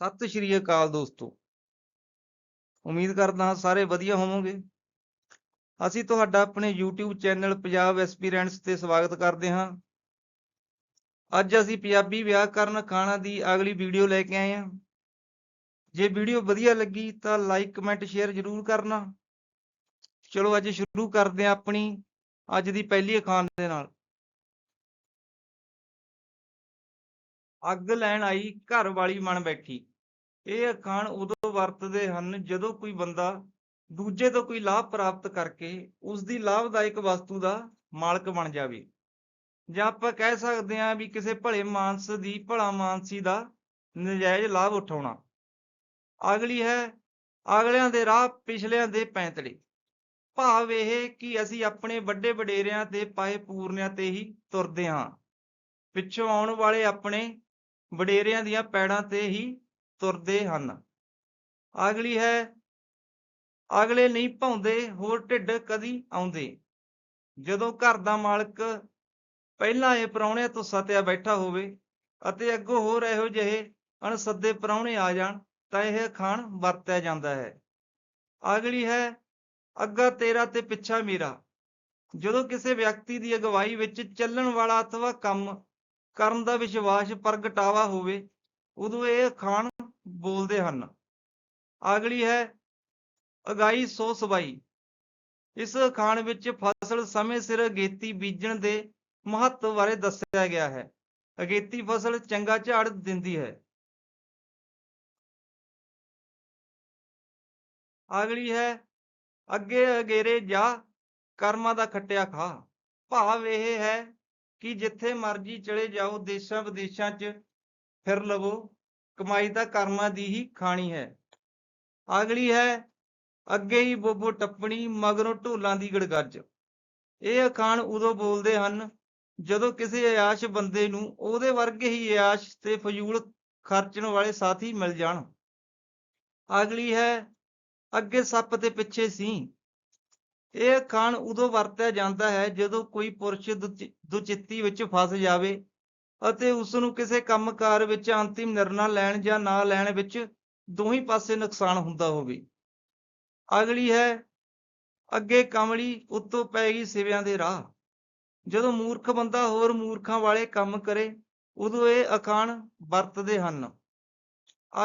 ਸਤਿ ਸ਼੍ਰੀ ਅਕਾਲ ਦੋਸਤੋ। ਉਮੀਦ ਕਰਦਾ ਹਾਂ ਸਾਰੇ ਵਧੀਆ ਹੋਵੋਗੇ। ਅਸੀਂ ਤੁਹਾਡਾ ਆਪਣੇ YouTube ਚੈਨਲ ਪੰਜਾਬ ਐਸਪੀਰੈਂਟਸ ਤੇ ਸਵਾਗਤ ਕਰਦੇ ਹਾਂ। ਅੱਜ ਅਸੀਂ ਪੰਜਾਬੀ ਵਿਆਕਰਨ ਖਾਣਾ ਦੀ ਅਗਲੀ ਵੀਡੀਓ ਲੈ ਕੇ ਆਏ ਹਾਂ। ਜੇ ਵੀਡੀਓ ਵਧੀਆ ਲੱਗੀ ਤਾਂ ਲਾਈਕ, ਕਮੈਂਟ, ਸ਼ੇਅਰ ਜ਼ਰੂਰ ਕਰਨਾ। ਚਲੋ ਅੱਜ ਸ਼ੁਰੂ ਕਰਦੇ ਹਾਂ ਆਪਣੀ ਅੱਜ ਦੀ ਪਹਿਲੀ ਅਖਾਣ ਦੇ ਨਾਲ। ਅੱਗ ਲੈਣ ਆਈ ਘਰ ਵਾਲੀ ਮਨ ਬੈਠੀ। ਇਹ ਅਖਾਣ ਉਦੋਂ ਵਰਤਦੇ ਹਨ ਜਦੋਂ ਕੋਈ ਬੰਦਾ ਦੂਜੇ ਤੋਂ ਕੋਈ ਲਾਭ ਪ੍ਰਾਪਤ ਕਰਕੇ ਉਸ ਦੀ ਲਾਭਦਾਇਕ ਵਸਤੂ ਦਾ ਮਾਲਕ ਬਣ ਜਾਵੇ। ਜਾਂ ਆਪਾਂ ਕਹਿ ਸਕਦੇ ਹਾਂ ਵੀ ਕਿਸੇ ਭਲੇ ਮਾਨਸ ਦੀ, ਭਲਾ ਮਾਨਸੀ ਦਾ ਨਜਾਇਜ਼ ਲਾਭ ਉਠਾਉਣਾ। ਅਗਲੀ ਹੈ ਅਗਲਿਆਂ ਦੇ ਰਾਹ ਪਿਛਲਿਆਂ ਦੇ ਪੈਂਤੜੇ ਭਾਵ ਇਹ ਕਿ ਅਸੀਂ ਆਪਣੇ ਵੱਡੇ ਵਡੇਰਿਆਂ ਤੇ ਪਾਏ ਪੂਰਨਿਆਂ ਤੇ ਹੀ ਤੁਰਦੇ ਹਾਂ। ਪਿੱਛੋਂ ਆਉਣ ਵਾਲੇ ਆਪਣੇ ਵਡੇਰਿਆਂ ਦੀਆਂ ਪੈੜਾਂ ਤੇ ਹੀ ਤੁਰਦੇ ਹਨ। ਅਗਲੀ ਹੈ, ਅਗਲੇ ਨਹੀਂ ਭਾਉਂਦੇ, ਹੋਰ ਢਿੱਡ ਕਦੀ ਆਉਂਦੇ। ਜਦੋਂ ਘਰ ਦਾ ਮਾਲਕ ਪਹਿਲਾਂ ਇਹ ਪ੍ਰਾਹੁਣਿਆਂ ਤੋਂ ਸਤਿਆ ਬੈਠਾ ਹੋਵੇ ਅਤੇ ਅੱਗੋਂ ਹੋਰ ਇਹੋ ਜਿਹੇ ਅਣਸੱਦੇ ਪ੍ਰਾਹੁਣੇ ਆ ਜਾਣ, ਤਾਂ ਇਹ ਖਾਣ ਵਰਤਿਆ ਜਾਂਦਾ ਹੈ। ਅਗਲੀ ਹੈ, ਅੱਗਾ ਤੇਰਾ ਤੇ ਪਿੱਛਾ ਮੇਰਾ। ਜਦੋਂ ਕਿਸੇ ਵਿਅਕਤੀ ਦੀ ਅਗਵਾਈ ਵਿੱਚ ਚੱਲਣ ਵਾਲਾ ਅਥਵਾ ਕੰਮ ਕਰਨ ਦਾ ਵਿਸ਼ਵਾਸ ਪ੍ਰਗਟਾਵਾ ਹੋਵੇ, ਉਦੋਂ ਇਹ ਖਾਣ ਬੋਲਦੇ ਹਨ। ਅਗਲੀ ਹੈ ਅਗਾਈ ਸੋ ਸਬਾਈ। ਇਸ ਖਾਣ ਵਿੱਚ ਫਸਲ ਸਮੇਂ ਸਿਰ ਅਗੇਤੀ ਬੀਜਣ ਦੇ ਮਹੱਤਵ ਬਾਰੇ ਦੱਸਿਆ ਗਿਆ ਹੈ। ਅਗੇਤੀ ਫਸਲ ਚੰਗਾ ਝਾੜ ਦਿੰਦੀ ਹੈ। ਅਗਲੀ ਹੈ ਅੱਗੇ ਅਗੇਰੇ ਜਾ ਕਰਮਾਂ ਦਾ ਖੱਟਿਆ ਖਾ। ਭਾਵ ਇਹ ਹੈ ਕਿ ਜਿੱਥੇ ਮਰਜ਼ੀ ਚਲੇ ਜਾਓ ਦੇਸ਼ਾਂ ਵਿਦੇਸ਼ਾਂ 'ਚ ਫਿਰ ਲਵੋ। ਕਮਾਈ ਤਾਂ ਕਰਮਾਂ ਦੀ ਹੀ ਖਾਣੀ ਹੈ। ਅਗਲੀ ਹੈ, ਅੱਗੇ ਹੀ ਬੋਬੋ ਟੱਪਣੀ ਮਗਰੋਂ ਢੋਲਾਂ ਦੀ ਗੜਗੱਜ। ਇਹ ਅਖਾਣ ਉਦੋਂ ਬੋਲਦੇ ਹਨ ਜਦੋਂ ਕਿਸੇ ਅਯਾਸ਼ ਬੰਦੇ ਨੂੰ ਉਹਦੇ ਵਰਗੇ ਹੀ ਅਯਾਸ਼ ਤੇ ਫਜ਼ੂਲ ਖਰਚਣ ਵਾਲੇ ਸਾਥੀ ਮਿਲ ਜਾਣ। ਅਗਲੀ ਹੈ, ਅੱਗੇ ਸੱਪ ਤੇ ਪਿੱਛੇ ਸੀ ਇਹ ਅਖਾਣ ਉਦੋਂ ਵਰਤਿਆ ਜਾਂਦਾ ਹੈ ਜਦੋਂ ਕੋਈ ਪੁਰਸ਼ ਦੁਚਿ- ਦੁਚਿੱਤੀ ਵਿੱਚ ਫਸ ਜਾਵੇ ਅਤੇ ਉਸ ਨੂੰ ਕਿਸੇ ਕੰਮਕਾਰ ਵਿੱਚ ਅੰਤਿਮ ਨਿਰਣਾ ਲੈਣ ਜਾਂ ਨਾ ਲੈਣ ਵਿੱਚ ਦੋਹੀਂ ਪਾਸੇ ਨੁਕਸਾਨ ਹੁੰਦਾ ਹੋਵੇ। ਅਗਲੀ ਹੈ, ਅੱਗੇ ਕਮਲੀ ਉੱਤੋਂ ਪੈ ਗਈ ਸਿਵਿਆਂ ਦੇ ਰਾਹ। ਜਦੋਂ ਮੂਰਖ ਬੰਦਾ ਹੋਰ ਮੂਰਖਾਂ ਵਾਲੇ ਕੰਮ ਕਰੇ, ਉਦੋਂ ਇਹ ਅਖਾਣ ਵਰਤਦੇ ਹਨ।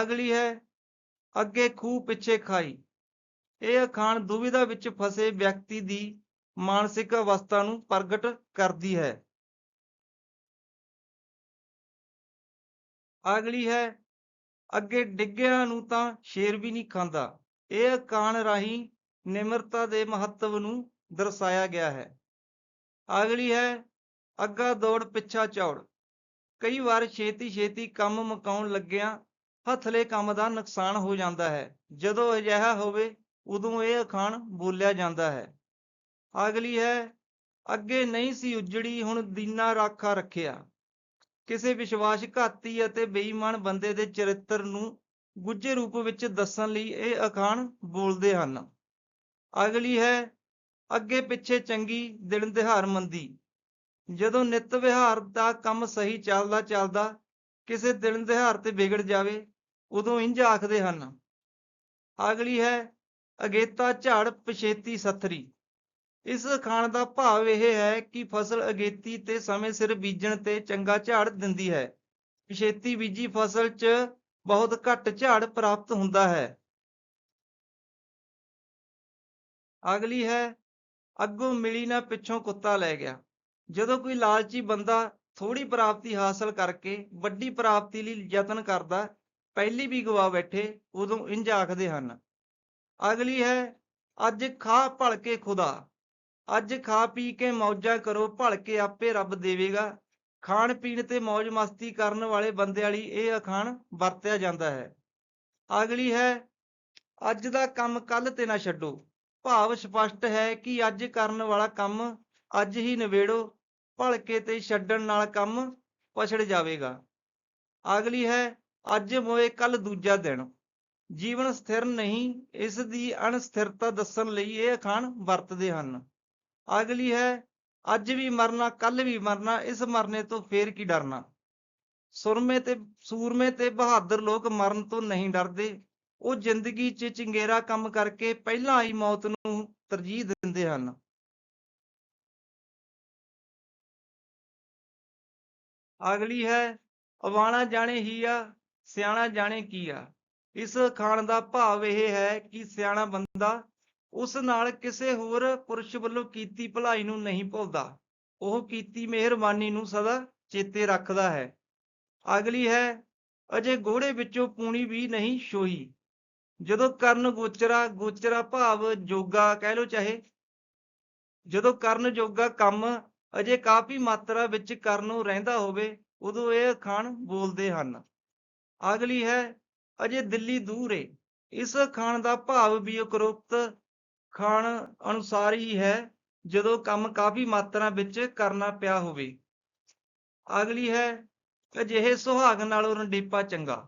ਅਗਲੀ ਹੈ, ਅੱਗੇ ਖੂਹ ਪਿੱਛੇ ਖਾਈ। ਇਹ ਅਖਾਣ ਦੁਵਿਧਾ ਵਿੱਚ ਫਸੇ ਵਿਅਕਤੀ ਦੀ ਮਾਨਸਿਕ ਅਵਸਥਾ ਨੂੰ ਪ੍ਰਗਟ ਕਰਦੀ ਹੈ। ਅਗਲੀ ਹੈ, ਅੱਗੇ ਡਿੱਗਿਆਂ ਨੂੰ ਤਾਂ ਸ਼ੇਰ ਵੀ ਨਹੀਂ ਖਾਂਦਾ। ਇਹ ਅਖਾਣ ਰਾਹੀਂ ਨਿਮਰਤਾ ਦੇ ਮਹੱਤਵ ਨੂੰ ਦਰਸਾਇਆ ਗਿਆ ਹੈ। ਅਗਲੀ ਹੈ, ਅੱਗਾ ਦੌੜ ਪਿੱਛਾ ਚੌੜ। ਕਈ ਵਾਰ ਛੇਤੀ ਛੇਤੀ ਕੰਮ ਮੁਕਾਉਣ ਲੱਗਿਆਂ ਹੱਥਲੇ ਕੰਮ ਦਾ ਨੁਕਸਾਨ ਹੋ ਜਾਂਦਾ ਹੈ। ਜਦੋਂ ਅਜਿਹਾ ਹੋਵੇ, ਉਦੋਂ ਇਹ ਅਖਾਣ ਬੋਲਿਆ ਜਾਂਦਾ ਹੈ। ਅਗਲੀ ਹੈ, ਅੱਗੇ ਨਹੀਂ ਸੀ ਉਜੜੀ, ਹੁਣ ਦੀਨਾ ਰਾਖਾ ਰੱਖਿਆ। ਕਿਸੇ ਵਿਸ਼ਵਾਸਘਾਤੀ ਅਤੇ ਬੇਈਮਾਨ ਬੰਦੇ ਦੇ ਚਰਿੱਤਰ ਨੂੰ ਗੁੱਝੇ ਰੂਪ ਵਿੱਚ ਦੱਸਣ ਲਈ ਇਹ ਅਖਾਣ ਬੋਲਦੇ ਹਨ। ਅਗਲੀ ਹੈ, ਅੱਗੇ ਪਿੱਛੇ ਚੰਗੀ ਦਿਨ ਦਿਹਾਰ ਮੰਦੀ। ਜਦੋਂ ਨਿਤ ਵਿਹਾਰ ਦਾ ਕੰਮ ਸਹੀ ਚੱਲਦਾ ਚੱਲਦਾ ਕਿਸੇ ਦਿਨ ਦਿਹਾਰ ਤੇ ਵਿਗੜ ਜਾਵੇ, ਉਦੋਂ ਇੰਜ ਆਖਦੇ ਹਨ। ਅਗਲੀ ਹੈ, ਅਗੇਤਾ ਝਾੜ ਪਛੇਤੀ ਸਥਰੀ। ਇਸ ਅਖਾਣ ਦਾ ਭਾਵ ਇਹ ਹੈ ਕਿ ਫਸਲ ਅਗੇਤੀ ਤੇ ਸਮੇਂ ਸਿਰ ਬੀਜਣ ਤੇ ਚੰਗਾ ਝਾੜ ਦਿੰਦੀ ਹੈ। ਪਿਛੇਤੀ ਬੀਜੀ ਫਸਲ 'ਚ ਬਹੁਤ ਘੱਟ ਝਾੜ ਪ੍ਰਾਪਤ ਹੁੰਦਾ ਹੈ। ਅਗਲੀ ਹੈ, ਅੱਗੋਂ ਮਿਲੀ ਨਾ ਪਿੱਛੋਂ ਕੁੱਤਾ ਲੈ ਗਿਆ। ਜਦੋਂ ਕੋਈ ਲਾਲਚੀ ਬੰਦਾ ਥੋੜੀ ਪ੍ਰਾਪਤੀ ਹਾਸਲ ਕਰਕੇ ਵੱਡੀ ਪ੍ਰਾਪਤੀ ਲਈ ਯਤਨ ਕਰਦਾ, ਪਹਿਲੀ ਵੀ ਗਵਾ ਬੈਠੇ ਉਦੋਂ ਇੰਜ ਆਖਦੇ ਹਨ, ਅਗਲੀ ਹੈ, ਅੱਜ ਖਾ ਭਲ ਕੇ ਖੁਦਾ। ਅੱਜ ਖਾ ਪੀ ਕੇ ਮੌਜਾਂ ਕਰੋ, ਭਲ ਕੇ ਆਪੇ ਰੱਬ ਦੇਵੇਗਾ। ਖਾਣ ਪੀਣ ਤੇ ਮौज ਮਸਤੀ ਕਰਨ ਵਾਲੇ ਬੰਦੇ ਵਾਲੀ ਇਹ ਅਖਾਣ ਵਰਤਿਆ ਜਾਂਦਾ ਹੈ। ਅਗਲੀ ਹੈ, ਅੱਜ ਦਾ ਕੰਮ ਕੱਲ ਤੇ ਨਾ ਛੱਡੋ। ਭਾਵ ਸਪਸ਼ਟ ਹੈ ਕਿ ਅੱਜ ਕਰਨ ਵਾਲਾ ਕੰਮ ਅੱਜ ਹੀ ਨਿਬੇੜੋ ਭਲਕੇ ਤੇ ਛੱਡਣ ਨਾਲ ਕੰਮ ਪਛੜ ਜਾਵੇਗਾ। ਅਗਲੀ ਹੈ, ਅੱਜ ਮੋਏ ਕੱਲ ਦੂਜਾ ਦਿਨ। ਜੀਵਨ ਸਥਿਰ ਨਹੀਂ, ਇਸ ਦੀ ਅਣਸਥਿਰਤਾ ਦੱਸਣ ਲਈ ਇਹ ਅਖਾਣ ਵਰਤਦੇ ਹਨ। ਅਗਲੀ ਹੈ, ਅੱਜ ਵੀ ਮਰਨਾ ਕੱਲ ਵੀ ਮਰਨਾ, ਇਸ ਮਰਨੇ ਤੋਂ ਫੇਰ ਕੀ ਡਰਨਾ? ਸੁਰਮੇ ਤੇ, ਸੂਰਮੇ ਤੇ ਬਹਾਦਰ ਲੋਕ ਮਰਨ ਤੋਂ ਨਹੀਂ ਡਰਦੇ। ਉਹ ਜ਼ਿੰਦਗੀ 'ਚ ਚੰਗੇਰਾ ਕੰਮ ਕਰਕੇ ਪਹਿਲਾਂ ਆਈ ਮੌਤ ਨੂੰ ਤਰਜੀਹ ਦਿੰਦੇ ਹਨ। ਅਗਲੀ ਹੈ, ਅਵਾਣਾ ਜਾਣੇ ਹੀ ਆ, ਸਿਆਣਾ ਜਾਣੇ ਕੀ ਆ? ਇਸ ਖਾਣ ਦਾ ਭਾਵ ਇਹ ਹੈ ਕਿ ਸਿਆਣਾ ਬੰਦਾ ਉਸ ਨਾਲ ਕਿਸੇ ਹੋਰ ਪੁਰਸ਼ ਵੱਲੋਂ ਕੀਤੀ ਭਲਾਈ ਨੂੰ ਨਹੀਂ ਭੁੱਲਦਾ। ਉਹ ਕੀਤੀ ਮਿਹਰਬਾਨੀ ਨੂੰ ਸਦਾ ਚੇਤੇ ਰੱਖਦਾ ਹੈ। ਅਗਲੀ ਹੈ, ਅਜੇ ਗੋੜੇ ਵਿੱਚੋਂ ਪੂਣੀ ਵੀ ਨਹੀਂ ਸ਼ੋਈ ਜਦੋਂ ਕਰਨ ਗੋਚਰਾ ਗੋਚਰਾ ਭਾਵ ਜੋਗਾ ਕਹਿ ਲੋ ਚਾਹੇ। ਜਦੋਂ ਕਰਨ ਜੋਗਾ ਕੰਮ ਅਜੇ ਕਾਫੀ ਮਾਤਰਾ ਵਿੱਚ ਕਰਨ ਨੂੰ ਰਹਿੰਦਾ ਹੋਵੇ, ਉਦੋਂ ਇਹ ਅਖਾਣ ਬੋਲਦੇ ਹਨ। ਅਗਲੀ ਹੈ, ਅਜੇ ਦਿੱਲੀ ਦੂਰ ਏ। ਇਸ ਅਖਾਣ ਦਾ ਭਾਵ ਵੀ ਉਪਰੋਕਤ ਖਾਣ ਅਨੁਸਾਰ ਹੀ ਹੈ, ਜਦੋਂ ਕੰਮ ਕਾਫੀ ਮਾਤਰਾ ਵਿੱਚ ਕਰਨਾ ਪਿਆ ਹੋਵੇ। ਅਗਲੀ ਹੈ, ਅਜਿਹੇ ਸੁਹਾਗ ਨਾਲੋਂ ਰੰਡੀਪਾ ਚੰਗਾ।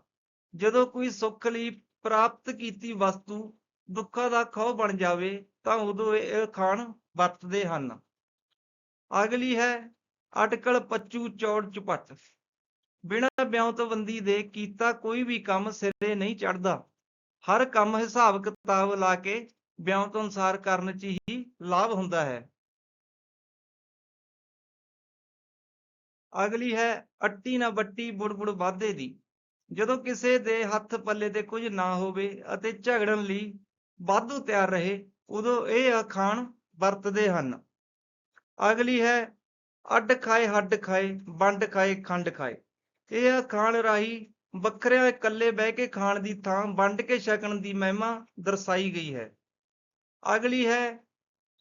ਜਦੋਂ ਕੋਈ ਸੁੱਖ ਲਈ ਪ੍ਰਾਪਤ ਕੀਤੀ ਵਸਤੂ ਦੁੱਖਾਂ ਦਾ ਖੌ ਬਣ ਜਾਵੇ, ਤਾਂ ਉਦੋਂ ਇਹ ਖਾਣ ਵਰਤਦੇ ਹਨ। ਅਗਲੀ ਹੈ, ਅਟਕਲ ਪੱਚੂ ਚੌੜ ਚੁਪੱਟ। ਬਿਨਾਂ ਬਿਉਂਤਬੰਦੀ ਦੇ ਕੀਤਾ ਕੋਈ ਵੀ ਕੰਮ ਸਿਰੇ ਨਹੀਂ ਚੜਦਾ ਹਰ ਕੰਮ ਹਿਸਾਬ ਕਿਤਾਬ ਲਾ ਕੇ ਬਿਉਂਤ ਅਨੁਸਾਰ ਕਰਨ 'ਚ ਹੀ ਲਾਭ ਹੁੰਦਾ ਹੈ। ਅਗਲੀ ਹੈ ਅੱਟੀ ਨਾ ਬੱਟੀ ਬੁੜਬੁੜ ਵਾਧੇ ਦੀ। ਜਦੋਂ ਕਿਸੇ ਦੇ ਹੱਥ ਪੱਲੇ ਤੇ ਕੁਝ ਨਾ ਹੋਵੇ ਅਤੇ ਝਗੜਨ ਲਈ ਵਾਧੂ ਤਿਆਰ ਰਹੇ, ਉਦੋਂ ਇਹ ਅਖਾਣ ਵਰਤਦੇ ਹਨ। ਅਗਲੀ ਹੈ ਅੱਡ ਖਾਏ, ਹੱਡ ਖਾਏ, ਵੰਡ ਖਾਏ, ਖੰਡ ਖਾਏ। ਇਹ ਅਖਾਣ ਰਾਹੀਂ ਵੱਖਰਿਆਂ ਇਕੱਲੇ ਬਹਿ ਕੇ ਖਾਣ ਦੀ ਥਾਂ ਵੰਡ ਕੇ ਛਕਣ ਦੀ ਮਹਿਮਾ ਦਰਸਾਈ ਗਈ ਹੈ। ਅਗਲੀ ਹੈ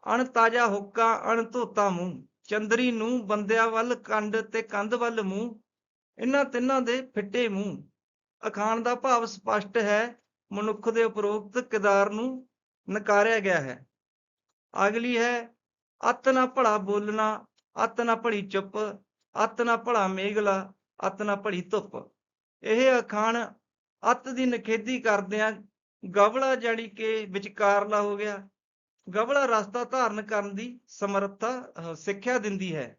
ਅਣ ਤਾਜਾ ਹੁੱਕਾ ਅਣ ਧੋਤਾ ਮੂੰਹ, ਚੰਦਰੀ ਨੂੰ ਬੰਦਿਆਂ ਵੱਲ, ਕੰਡ ਤੇ ਕੰਧ ਵੱਲ ਮੂੰਹ, ਇਹਨਾਂ ਤਿੰਨਾਂ ਦੇ ਫਿੱਟੇ ਮੂੰਹ। ਅਖਾਣ ਦਾ ਭਾਵ ਸਪਸ਼ਟ ਹੈ, ਮਨੁੱਖ ਦੇ ਉਪਰੋਕਤ ਕਿਦਾਰ ਨੂੰ ਨਕਾਰਿਆ ਗਿਆ ਹੈ। ਅਗਲੀ ਹੈ, ਅਤ ਨਾ ਭਲਾ ਬੋਲਣਾ, ਅਤ ਨਾ ਭਲੀ ਚੁੱਪ, ਅਤ ਨਾ ਭਲਾ ਮੇਘਲਾ ਅਤ ਨਾ ਭਲੀ ਧੁੱਪ। ਇਹ ਅਖਾਣ ਅਤ ਦੀ ਨਖੇਦੀ ਕਰਦਿਆਂ ਗਵਲਾ ਜੜੀ ਕੇ ਵਿਚਕਾਰਲਾ ਹੋ ਗਿਆ। ਗਵਲਾ ਰਸਤਾ ਧਾਰਨ ਕਰਨ ਦੀ ਸਮਰੱਥਾ ਸਿੱਖਿਆ ਦਿੰਦੀ ਹੈ।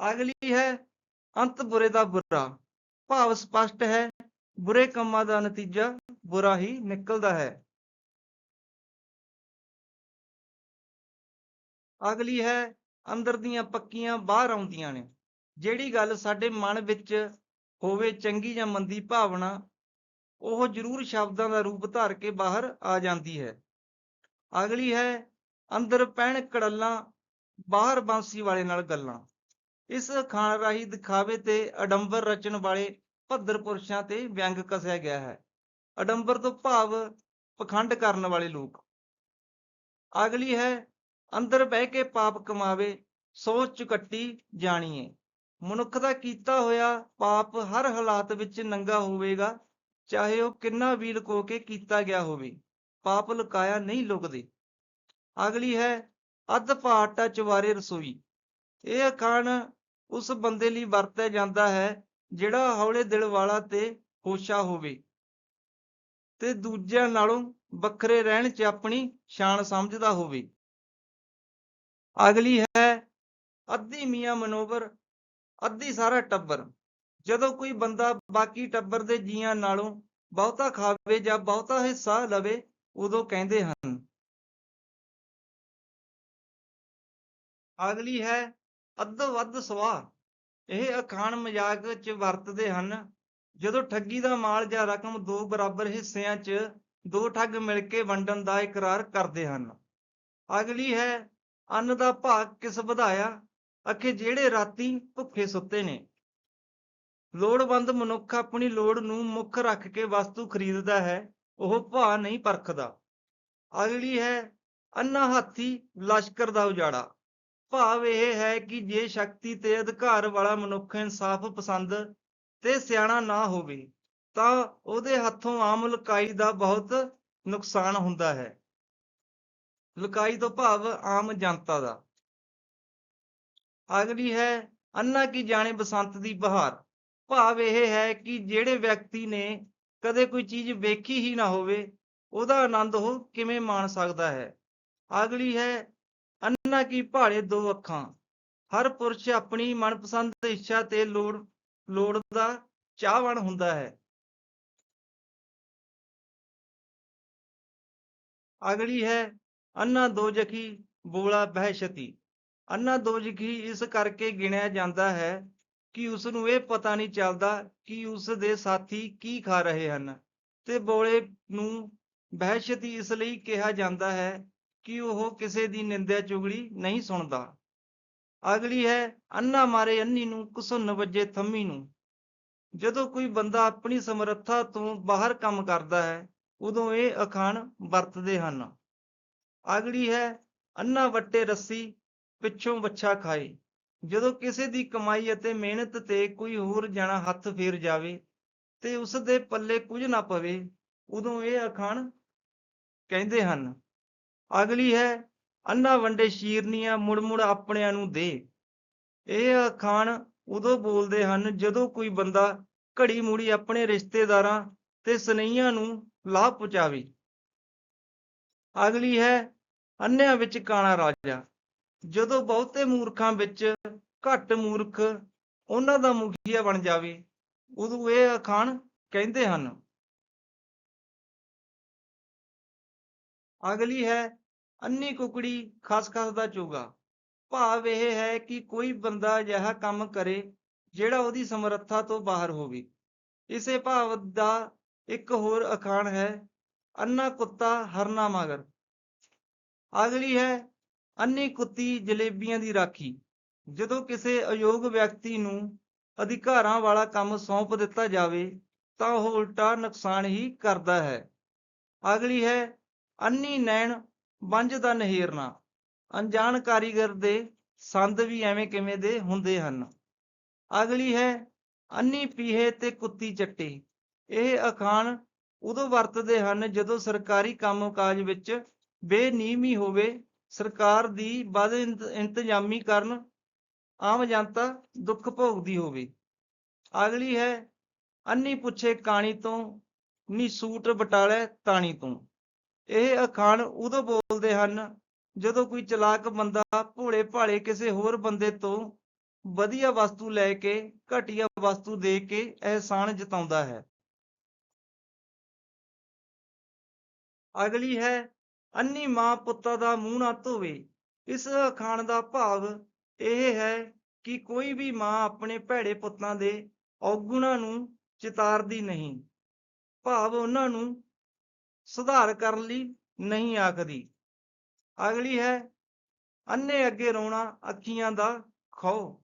ਅਗਲੀ ਹੈ, ਅੰਤ ਬੁਰੇ ਦਾ ਬੁਰਾ। ਭਾਵ ਸਪਸ਼ਟ ਹੈ, ਬੁਰੇ ਕੰਮਾਂ ਦਾ ਨਤੀਜਾ ਬੁਰਾ ਹੀ ਨਿਕਲਦਾ ਹੈ। ਅਗਲੀ ਹੈ, ਅੰਦਰ ਦੀਆਂ ਪੱਕੀਆਂ ਬਾਹਰ ਆਉਂਦੀਆਂ ਨੇ। ਜਿਹੜੀ ਗੱਲ ਸਾਡੇ ਮਨ ਵਿੱਚ ਹੋਵੇ ਚੰਗੀ ਜਾਂ ਮੰਦੀ ਭਾਵਨਾ, ਉਹ ਜ਼ਰੂਰ ਸ਼ਬਦਾਂ ਦਾ ਰੂਪ ਧਾਰ ਕੇ ਬਾਹਰ ਆ ਜਾਂਦੀ ਹੈ। ਅਗਲੀ ਹੈ ਅੰਦਰ ਪੈਣ ਕੜੱਲਾਂ, ਬਾਹਰ ਬਾਂਸੀ ਵਾਲੇ ਨਾਲ ਗੱਲਾਂ। ਇਸ ਖਾਣ ਰਾਹੀਂ ਦਿਖਾਵੇ ਤੇ ਅਡੰਬਰ ਰਚਣ ਵਾਲੇ ਭੱਦਰ ਪੁਰਸ਼ਾਂ ਤੇ ਵਿਅੰਗ ਕਸਿਆ ਗਿਆ ਹੈ। ਅਡੰਬਰ ਤੋਂ ਭਾਵ ਪਖੰਡ ਕਰਨ ਵਾਲੇ ਲੋਕ। ਅਗਲੀ ਹੈ ਅੰਦਰ ਬਹਿ ਕੇ ਪਾਪ ਕਮਾਵੇ, ਸੋਚ ਚੁਕੱਟੀ ਜਾਣੀਏ। ਮਨੁੱਖ ਦਾ ਕੀਤਾ ਹੋਇਆ ਪਾਪ ਹਰ ਹਾਲਾਤ ਵਿੱਚ ਨੰਗਾ ਹੋਵੇਗਾ, ਚਾਹੇ ਉਹ ਕਿੰਨਾ ਵੀ ਲੁਕੋ ਕੇ ਕੀਤਾ ਗਿਆ ਹੋਵੇ। ਪਾਪ ਲੁਕਾਇਆ ਨਹੀਂ ਲੁਕਦੇ। ਅਗਲੀ ਹੈ, ਅੱਧ ਪਾਟਾ ਚਵਾਰੇ ਰਸੋਈ। ਇਹ ਅਖਾਣ ਉਸ ਬੰਦੇ ਲਈ ਵਰਤਿਆ ਜਾਂਦਾ ਹੈ, ਜਿਹੜਾ ਹੌਲੇ ਦਿਲ ਵਾਲਾ ਤੇ ਹੋਸ਼ਾ ਹੋਵੇ। ਤੇ ਦੂਜਿਆਂ ਨਾਲੋਂ ਵੱਖਰੇ ਰਹਿਣ 'ਚ ਆਪਣੀ ਸ਼ਾਨ ਸਮਝਦਾ ਹੋਵੇ। ਅਗਲੀ ਹੈ, ਅੱਧੀ ਮੀਆਂ ਮਨੋਵਰ ਅੱਧੀ ਸਾਰਾ ਟੱਬਰ। ਜਦੋਂ ਕੋਈ ਬੰਦਾ ਬਾਕੀ ਟੱਬਰ ਦੇ ਜੀਆਂ ਨਾਲੋਂ ਬਹੁਤਾ ਖਾਵੇ ਜਾਂ ਬਹੁਤਾ ਹਿੱਸਾ ਲਵੇ ਉਦੋਂ ਕਹਿੰਦੇ ਹਨ ਅਗਲੀ ਹੈ ਅੱਧ ਵੱਧ ਸਵਾਹ। ਇਹ ਅਖਾਣ ਮਜ਼ਾਕ 'ਚ ਵਰਤਦੇ ਹਨ, ਜਦੋਂ ਠੱਗੀ ਦਾ ਮਾਲ ਜਾਂ ਰਕਮ ਦੋ ਬਰਾਬਰ ਹਿੱਸਿਆਂ 'ਚ ਦੋ ਠੱਗ ਮਿਲ ਕੇ ਵੰਡਣ ਦਾ ਇਕਰਾਰ ਕਰਦੇ ਹਨ। ਅਗਲੀ ਹੈ ਅੰਨ ਦਾ ਭਾਗ ਕਿਸ ਵਧਾਇਆ? ਅਖੇ ਜਿਹੜੇ ਰਾਤੀ ਭੁੱਖੇ ਸੁੱਤੇ ਨੇ। ਲੋੜਵੰਦ ਮਨੁੱਖ ਆਪਣੀ ਲੋੜ ਨੂੰ ਮੁੱਖ ਰੱਖ ਕੇ ਵਸਤੂ ਖਰੀਦਦਾ ਹੈ। ਉਹ ਭਾ ਨਹੀਂ ਪਰਖਦਾ। ਅਗਲੀ ਹੈ ਅੰਨਾ ਹਾਥੀ ਲਸ਼ਕਰ ਦਾ ਉਜਾੜਾ। ਭਾਵ ਇਹ ਹੈ ਕਿ ਜੇ ਸ਼ਕਤੀ ਤੇ ਅਧਿਕਾਰ ਵਾਲਾ ਮਨੁੱਖ ਇਨਸਾਫ ਪਸੰਦ ਤੇ ਸਿਆਣਾ ਨਾ ਹੋਵੇ, ਤਾਂ ਉਹਦੇ ਹੱਥੋਂ ਆਮ ਲੁਕਾਈ ਦਾ ਬਹੁਤ ਨੁਕਸਾਨ ਹੁੰਦਾ ਹੈ। ਲੁਕਾਈ ਤੋਂ ਭਾਵ ਆਮ ਜਨਤਾ ਦਾ। ਅਗਲੀ ਹੈ ਅੰਨਾ ਕੀ ਜਾਣੇ ਬਸੰਤ ਦੀ ਬਹਾਰ। ਭਾਵ ਇਹ ਹੈ ਕਿ ਜਿਹੜੇ ਵਿਅਕਤੀ ਨੇ ਕਦੇ ਕੋਈ ਚੀਜ਼ ਵੇਖੀ ਹੀ ਨਾ ਹੋਵੇ, ਉਹਦਾ ਆਨੰਦ ਉਹ ਕਿਵੇਂ ਮਾਣ ਸਕਦਾ ਹੈ? ਅਗਲੀ ਹੈ ਅੰਨਾ ਕੀ ਭਾਲੇ ਦੋ ਅੱਖਾਂ। ਹਰ ਪੁਰਸ਼ ਆਪਣੀ ਮਨਪਸੰਦ ਇੱਛਾ ਤੇ ਲੋੜ ਲੋੜ ਦਾ ਚਾਹਵਾਨ ਹੁੰਦਾ ਹੈ। ਅਗਲੀ ਹੈ ਅੰਨਾ ਦੋਜਖੀ ਬੋਲਾ ਬਹਿਸ਼ਤੀ। ਅੰਨਾ ਦੋਜਖੀ ਇਸ ਕਰਕੇ ਗਿਣਿਆ ਜਾਂਦਾ ਹੈ ਕਿ ਉਸ ਨੂੰ ਇਹ ਪਤਾ ਨਹੀਂ ਚੱਲਦਾ ਕਿ ਉਸ ਦੇ ਸਾਥੀ ਕੀ ਖਾ ਰਹੇ ਹਨ। ਤੇ ਬੋਲੇ ਨੂੰ ਬਹਿਸ਼ਤੀ ਇਸ ਲਈ ਕਿਹਾ ਜਾਂਦਾ ਹੈ ਕਿ ਉਹ ਕਿਸੇ ਦੀ ਨਿੰਦਿਆ ਚੁਗਲੀ ਨਹੀਂ ਸੁਣਦਾ। ਅਗਲੀ ਹੈ ਅੰਨਾ ਮਾਰੇ ਅੰਨੀ ਨੂੰ ਕੁਸੁੰਨ ਵੱਜੇ ਥੰਮੀ ਨੂੰ। ਜਦੋਂ ਕੋਈ ਬੰਦਾ ਆਪਣੀ ਸਮਰੱਥਾ ਤੋਂ ਬਾਹਰ ਕੰਮ ਕਰਦਾ ਹੈ, ਉਦੋਂ ਇਹ ਅਖਾਣ ਵਰਤਦੇ ਹਨ। ਅਗਲੀ ਹੈ ਅੰਨਾ ਵੱਟੇ ਰੱਸੀ ਪਿੱਛੋਂ ਵੱਛਾ ਖਾਏ। ਜਦੋਂ ਕਿਸੇ ਦੀ ਕਮਾਈ ਅਤੇ ਮਿਹਨਤ ਤੇ ਕੋਈ ਹੋਰ ਜਣਾ ਹੱਥ ਫੇਰ ਜਾਵੇ ਤੇ ਉਸ ਦੇ ਪੱਲੇ ਕੁਝ ਨਾ ਪਵੇ, ਉਦੋਂ ਇਹ ਅਖਾਣ ਕਹਿੰਦੇ ਹਨ, ਅਗਲੀ ਹੈ, ਅੰਨਾ ਵੰਡੇ ਸ਼ੀਰਨੀਆਂ, ਮੁੜ ਮੁੜ ਆਪਣਿਆਂ ਨੂੰ ਦੇ। ਇਹ ਅਖਾਣ ਉਦੋਂ ਬੋਲਦੇ ਹਨ ਜਦੋਂ ਕੋਈ ਬੰਦਾ ਘੜੀ ਮੁੜੀ ਆਪਣੇ ਰਿਸ਼ਤੇਦਾਰਾਂ ਤੇ ਸਨਈਆਂ ਨੂੰ ਲਾਭ ਪਹੁੰਚਾਵੇ। ਅਗਲੀ ਹੈ, ਅੰਨਿਆਂ ਵਿੱਚ ਕਾਣਾ ਰਾਜਾ। ਜਦੋਂ ਬਹੁਤੇ ਮੂਰਖਾਂ ਵਿੱਚ ਘੱਟ ਮੂਰਖ ਉਹਨਾਂ ਦਾ ਮੁਖੀਆ ਬਣ ਜਾਵੇ, ਉਦੋਂ ਇਹ ਅਖਾਣ ਕਹਿੰਦੇ ਹਨ। ਅਗਲੀ ਹੈ ਅੰਨੀ ਕੁਕੜੀ ਖਸਖਸ ਦਾ ਚੋਗਾ। ਭਾਵ ਇਹ ਹੈ ਕਿ ਕੋਈ ਬੰਦਾ ਅਜਿਹਾ ਕੰਮ ਕਰੇ ਜਿਹੜਾ ਉਹਦੀ ਸਮਰੱਥਾ ਤੋਂ ਬਾਹਰ ਹੋਵੇ। ਇਸੇ ਭਾਵ ਦਾ ਇੱਕ ਹੋਰ ਅਖਾਣ ਹੈ ਅੰਨਾ ਕੁੱਤਾ ਹਰਨਾ ਮਗਰ। ਅਗਲੀ ਹੈ ਅੰਨੀ ਕੁੱਤੀ ਜਲੇਬੀਆਂ ਦੀ ਰਾਖੀ। ਜਦੋਂ ਕਿਸੇ ਅਯੋਗ ਵਿਅਕਤੀ ਨੂੰ ਅਧਿਕਾਰਾਂ ਵਾਲਾ ਕੰਮ ਸੌਂਪ ਦਿੱਤਾ ਜਾਵੇ, ਤਾਂ ਉਹ ਉਲਟਾ ਨੁਕਸਾਨ ਹੀ ਕਰਦਾ ਹੈ। ਅਗਲੀ ਹੈ ਅੰਨੀ ਨੈਣ ਬੰਜ ਦਾ ਨਹਿਰਨਾ। ਅਣਜਾਣ ਕਾਰੀਗਰ ਦੇ ਸੰਦ ਵੀ ਐਵੇਂ ਕਿਵੇਂ ਦੇ ਹੁੰਦੇ ਹਨ। ਅਗਲੀ ਹੈ ਅੰਨੀ ਪੀਹੇ ਤੇ ਕੁੱਤੀ ਚੱਟੇ। ਇਹ ਅਖਾਣ ਉਦੋਂ ਵਰਤਦੇ ਹਨ ਜਦੋਂ ਸਰਕਾਰੀ ਕੰਮਕਾਜ ਵਿੱਚ ਬੇਨੀਮੀ ਹੋਵੇ ਸਰਕਾਰ ਦੀ ਵੱਧ ਇੰਤਜ਼ਾਮੀ ਕਰਨ ਆਮ ਜਨਤਾ ਦੁੱਖ ਭੋਗਦੀ ਹੋਵੇ। ਅਗਲੀ ਹੈ ਅੰਨੀ ਪੁੱਛੇ ਕਾਣੀ ਤੋਂ, ਨੀ ਸੂਟ ਬਟਾਲੇ ਤਾਣੀ ਤੋਂ। ਇਹ ਅਖਾਣ ਉਦੋਂ ਬੋਲਦੇ ਹਨ ਜਦੋਂ ਕੋਈ ਚਲਾਕ ਬੰਦਾ ਭੋਲੇ ਭਾਲੇ ਕਿਸੇ ਹੋਰ ਬੰਦੇ ਤੋਂ ਵਧੀਆ ਵਸਤੂ ਲੈ ਕੇ, ਘਟੀਆ ਵਸਤੂ ਦੇ ਕੇ ਅਹਿਸਾਨ ਜਤਾਉਂਦਾ ਹੈ। ਅਗਲੀ ਹੈ ਅੰਨੀ ਮਾਂ ਪੁੱਤਾਂ ਦਾ ਮੂੰਹ ਨਾ ਧੋਵੇ। ਇਸ ਅਖਾਣ ਦਾ ਭਾਵ ਇਹ ਹੈ ਕਿ ਕੋਈ ਵੀ ਮਾਂ ਆਪਣੇ ਭੈੜੇ ਪੁੱਤਾਂ ਦੇ ਔਗੁਣਾਂ ਨੂੰ ਚਿਤਾਰਦੀ ਨਹੀਂ। ਭਾਵ ਉਹਨਾਂ ਨੂੰ ਸੁਧਾਰ ਕਰਨ ਲਈ ਨਹੀਂ ਆਖਦੀ। ਅਗਲੀ ਹੈ, ਅੰਨੇ ਅੱਗੇ ਰੋਣਾ ਅੱਖੀਆਂ ਦਾ ਖੋ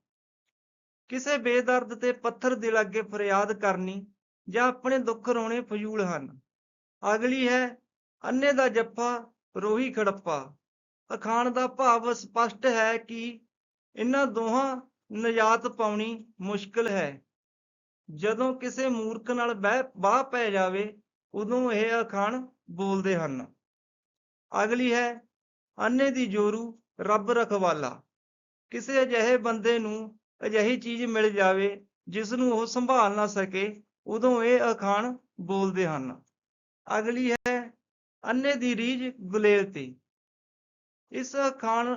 ਕਿਸੇ ਬੇਦਰਦ ਤੇ ਪੱਥਰ ਦਿਲ ਅੱਗੇ ਫਰਿਆਦ ਕਰਨੀ ਜਾਂ ਆਪਣੇ ਦੁੱਖ ਰੋਣੇ ਫਜ਼ੂਲ ਹਨ। ਅਗਲੀ ਹੈ, ਅੰਨੇ ਦਾ ਜੱਫਾ ਰੋਹੀ ਖੜੱਪਾ। ਅਖਾਣ ਦਾ ਭਾਵ ਸਪਸ਼ਟ ਹੈ ਕਿ ਇਹਨਾਂ ਦੋਹਾਂ ਨਜਾਤ ਪਾਉਣੀ ਮੁਸ਼ਕਲ ਹੈ। ਜਦੋਂ ਕਿਸੇ ਮੂਰਖ ਨਾਲ ਬਾਹ ਪੈ ਜਾਵੇ, ਉਦੋਂ ਇਹ ਅਖਾਣ ਬੋਲਦੇ ਹਨ। ਅਗਲੀ ਹੈ ਅੰਨੇ ਦੀ ਜੋਰੂ, ਰੱਬ ਰਖਵਾਲਾ। ਕਿਸੇ ਅਜਿਹੇ ਬੰਦੇ ਨੂੰ ਅਜਿਹੀ ਚੀਜ਼ ਮਿਲ ਜਾਵੇ, ਜਿਸ ਨੂੰ ਉਹ ਸੰਭਾਲ ਨਾ ਸਕੇ, ਉਦੋਂ ਇਹ ਅਖਾਣ ਬੋਲਦੇ ਹਨ। ਅਗਲੀ ਹੈ ਅੰਨੇ ਦੀ ਰੀਝ ਗੁਲੇਲ ਤੇ। ਇਸ ਅਖਾਣ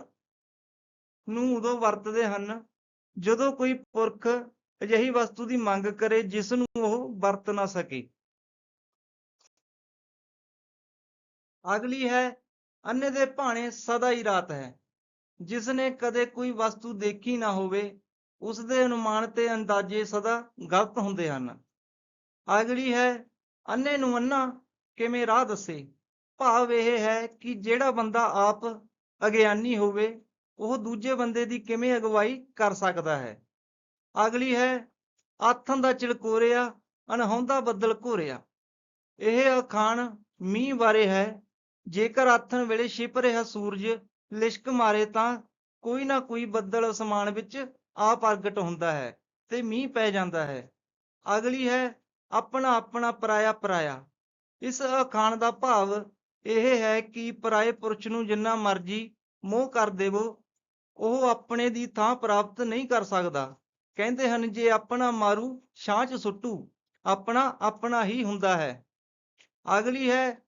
ਨੂੰ ਉਦੋਂ ਵਰਤਦੇ ਹਨ ਜਦੋਂ ਕੋਈ ਪੁਰਖ ਅਜਿਹੀ ਵਸਤੂ ਦੀ ਮੰਗ ਕਰੇ ਜਿਸ ਨੂੰ ਉਹ ਵਰਤ ਨਾ ਸਕੇ। ਅਗਲੀ ਹੈ, ਅੰਨੇ ਦੇ ਭਾਣੇ ਸਦਾ ਹੀ ਰਾਤ ਹੈ। ਜਿਸ ਨੇ ਕਦੇ ਕੋਈ ਵਸਤੂ ਦੇਖੀ ਨਾ ਹੋਵੇ ਉਸ ਦੇ ਅਨੁਮਾਨ ਤੇ ਅੰਦਾਜ਼ੇ ਸਦਾ ਗਲਤ ਹੁੰਦੇ ਹਨ। ਅਗਲੀ ਹੈ, ਅੰਨੇ ਨੂੰ ਅੰਨਾ ਕਿਵੇਂ ਰਾਹ ਦੱਸੇ? ਭਾਵ ਇਹ ਹੈ ਕਿ ਜਿਹੜਾ ਬੰਦਾ ਆਪ ਅਗਿਆਨੀ ਹੋਵੇ, ਉਹ ਦੂਜੇ ਬੰਦੇ ਦੀ ਕਿਵੇਂ ਅਗਵਾਈ ਕਰ ਸਕਦਾ ਹੈ? ਅਗਲੀ ਹੈ, ਆਥਣ ਦਾ ਚਿਲਕੋਰਿਆ, ਅਣਹੌਂਦਾ ਬੱਦਲ ਘੋਰਿਆ। ਇਹ ਅਖਾਣ ਮੀਂਹ ਬਾਰੇ ਹੈ। ਜੇਕਰ ਆਥਣ ਵੇਲੇ ਛਿਪ ਰਿਹਾ ਸੂਰਜ ਲਿਸ਼ਕ ਮਾਰੇ ਤਾਂ ਕੋਈ ਨਾ ਕੋਈ ਬੱਦਲ ਅਸਮਾਨ ਵਿੱਚ ਆ ਪ੍ਰਗਟ ਹੁੰਦਾ ਹੈ ਤੇ ਮੀਂਹ ਪੈ ਜਾਂਦਾ ਹੈ। ਅਗਲੀ ਹੈ, ਆਪਣਾ ਆਪਣਾ ਪਰਾਇਆ ਪਰਾਇਆ। ਇਸ ਅਖਾਣ ਦਾ ਭਾਵ ਇਹ ਹੈ ਕਿ ਪਰਾਏ ਪੁਰਸ਼ ਨੂੰ ਜਿੰਨਾ ਮਰਜ਼ੀ ਮੋਹ ਕਰ ਦੇਵੋ, ਉਹ ਆਪਣੇ ਦੀ ਥਾਂ ਪ੍ਰਾਪਤ ਨਹੀਂ ਕਰ ਸਕਦਾ। ਕਹਿੰਦੇ ਹਨ, ਜੇ ਆਪਣਾ ਮਾਰੂ ਛਾਂ 'ਚ ਸੁੱਟੂ, ਆਪਣਾ ਆਪਣਾ ਹੀ ਹੁੰਦਾ ਹੈ। ਅਗਲੀ ਹੈ,